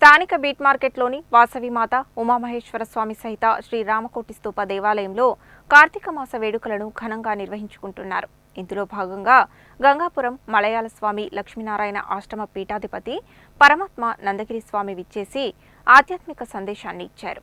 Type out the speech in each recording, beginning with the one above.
స్థానిక బీట్ మార్కెట్లోని వాసవి మాత ఉమామహేశ్వర స్వామి సహిత శ్రీ రామకోటి స్తూప దేవాలయంలో కార్తీక మాస వేడుకలను ఘనంగా నిర్వహించుకుంటున్నారు. ఇందులో భాగంగా గంగాపురం మలయాళ స్వామి లక్ష్మీనారాయణ ఆశ్రమ పీఠాధిపతి పరమాత్మ నందగిరి స్వామి విచ్చేసి ఆధ్యాత్మిక సందేశాన్ని ఇచ్చారు.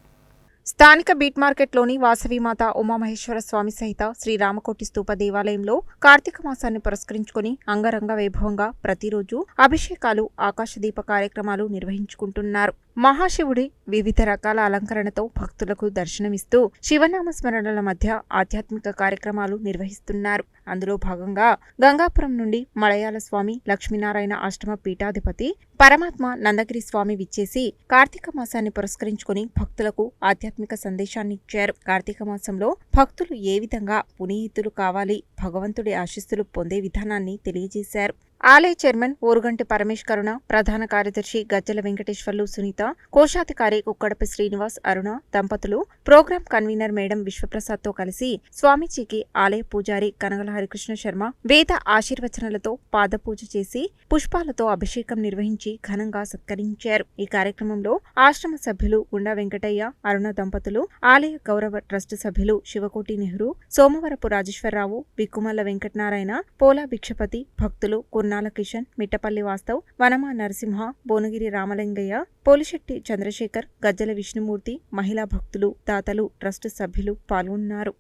స్థానిక బీట్ మార్కెట్లోని వాసవిమాత ఉమామహేశ్వర స్వామి సహిత శ్రీ రామకోటి స్తూప దేవాలయంలో కార్తీక మాసాన్ని పురస్కరించుకుని అంగరంగ వైభవంగా ప్రతిరోజు అభిషేకాలు ఆకాశదీప కార్యక్రమాలు నిర్వహించుకుంటున్నారు. మహాశివుడి వివిధ రకాల అలంకరణతో భక్తులకు దర్శనమిస్తూ శివనామ స్మరణల మధ్య ఆధ్యాత్మిక కార్యక్రమాలు నిర్వహిస్తున్నారు. అందులో భాగంగా గంగాపురం నుండి మలయాళ స్వామి లక్ష్మీనారాయణ ఆశ్రమ పీఠాధిపతి పరమాత్మ నందగిరి స్వామి విచ్చేసి కార్తీక మాసాన్ని పురస్కరించుకుని భక్తులకు ఆధ్యాత్మిక సందేశాన్ని ఇచ్చారు. కార్తీక మాసంలో భక్తులు ఏ విధంగా పునీహితులు కావాలి భగవంతుడి ఆశీస్సులు పొందే విధానాన్ని తెలియజేశారు. ఆలయ చైర్మన్ ఓరుగంటి పరమేష్ కరుణ ప్రధాన కార్యదర్శి గజ్జల వెంకటేశ్వర్లు సునీత కోశాధికారి కుక్కడపి శ్రీనివాస్ అరుణ దంపతులు ప్రోగ్రాం కన్వీనర్ మేడం విశ్వప్రసాద్తో కలిసి స్వామీజీకి ఆలయ పూజారి కనగల హరికృష్ణ శర్మ వేద ఆశీర్వచనలతో పాదపూజ చేసి పుష్పాలతో అభిషేకం నిర్వహించి ఘనంగా సత్కరించారు. ఈ కార్యక్రమంలో ఆశ్రమ సభ్యులు గుండా వెంకటయ్య అరుణ దంపతులు ఆలయ గౌరవ ట్రస్ట్ సభ్యులు శివకోటి నెహ్రూ సోమవరపు రాజేశ్వరరావు బిక్కుమల్ల వెంకటనారాయణ పోలా భిక్షపతి భక్తులు పొన్నాల కిషన్ మిట్టపల్లి వాస్తవ్ వనమ నరసింహ భువనగిరి రామలింగయ్య పోలిశెట్టి చంద్రశేఖర్ గజ్జల విష్ణుమూర్తి మహిళా భక్తులు దాతలు ట్రస్ట్ సభ్యులు పాల్గొన్నారు.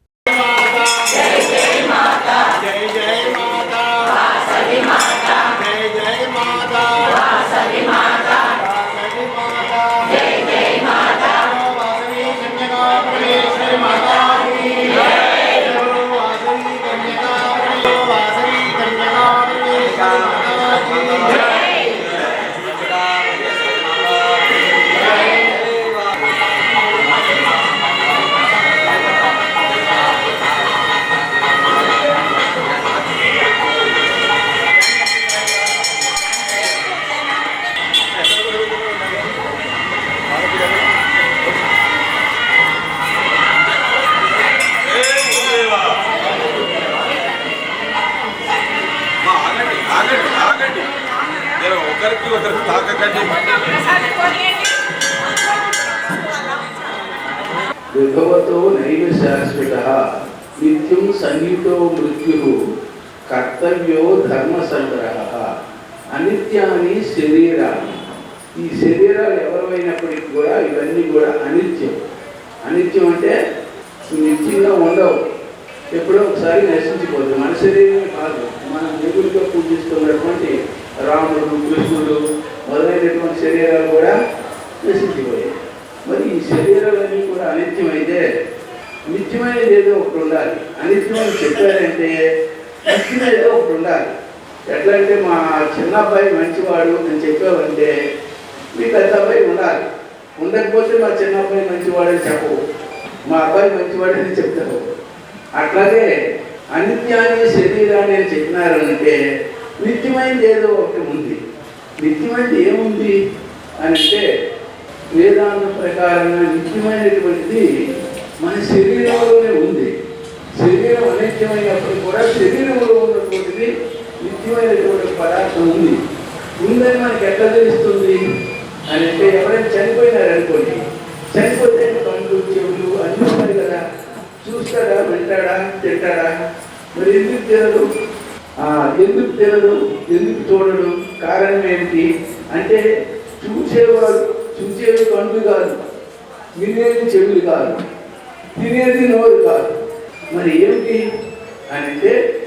విభవతో నైవ శాశ్వత. నిత్యం సన్నిహితో మృత్యు. కర్తవ్యో ధర్మ సంగ్రహ అనిత్యాన్ని శరీరాన్ని. ఈ శరీరాలు ఎవరైనప్పటికీ కూడా ఇవన్నీ కూడా అనిత్యం. అనిత్యం అంటే నిత్యంగా ఉండవు. ఎప్పుడో ఒకసారి నశించిపోదు మన శరీరమే కాదు. మనం దేవుడితో పూజిస్తున్నటువంటి రాముడు కృష్ణుడు మొదలైనటువంటి శరీరాలు కూడా నశించిపోయాయి. శరీరాలన్నీ కూడా అనిత్యమైతే నిత్యమైనది ఏదో ఒకటి ఉండాలి. అనిత్యమని చెప్పారంటే నిత్యం ఏదో ఒకటి ఉండాలి. ఎట్లా అంటే మా చిన్న అబ్బాయి మంచివాడు అని చెప్పావంటే మీ పెద్ద అబ్బాయి ఉండాలి. ఉండకపోతే మా చిన్న అబ్బాయి మంచివాడు అని చెప్పవు. మా అబ్బాయి మంచివాడు అని చెప్తావు అట్లాగే అనిత్యాన్ని శరీరాన్ని అని చెప్పినారంటే నిత్యమైనది ఏదో ఒకటి ఉంది. నిత్యమైనది ఏముంది? అని అంటే వేదాంత ప్రకారంగా నిత్యమైనటువంటిది మన శరీరంలోనే ఉంది. శరీరం అనిత్యమైనప్పుడు కూడా శరీరంలో ఉన్నటువంటిది నిత్యమైనటువంటి పదార్థం ఉంది. ఉందని మనకి ఎట్లా తెలుస్తుంది? అని అంటే ఎవరైనా చనిపోయినారనుకోండి చనిపోతే కళ్ళు చెవులు అన్నీ ఉన్నాయి కదా. చూస్తాడా వింటాడా తింటాడా? మరి ఎందుకు తినడు? ఎందుకు తినడు? ఎందుకు చూడడు? కారణం ఏమిటి అంటే చూసేవాడు చూసేది కళ్ళు కాదు వినేది చెవులు కాదు తినేది నోరు కాదు. మరి ఏమిటి? అంటే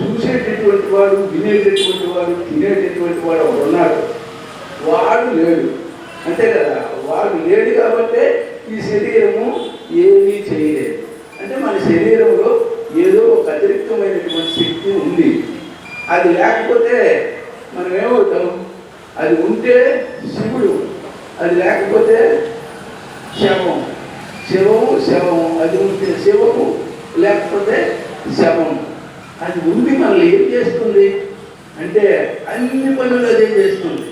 చూసేటటువంటి వాడు వినేటటువంటి వాడు తినేటటువంటి వాడు ఒకడు ఉన్నాడు. వాడు లేడు. అంతే కదా? వాడు లేడు కాబట్టి ఈ శరీరము ఏమీ చేయలేదు. అంటే మన శరీరంలో ఏదో ఒక అతిరిక్తమైనటువంటి శక్తి ఉంది. అది లేకపోతే మనం ఏమవుతాం అది ఉంటే శివుడు అది లేకపోతే శవం శవము శవము. అది ఉంటే శివము లేకపోతే శవం అది ఉండి మనల్ని ఏం చేస్తుంది? అంటే అన్ని పనులు అదే చేస్తుంది.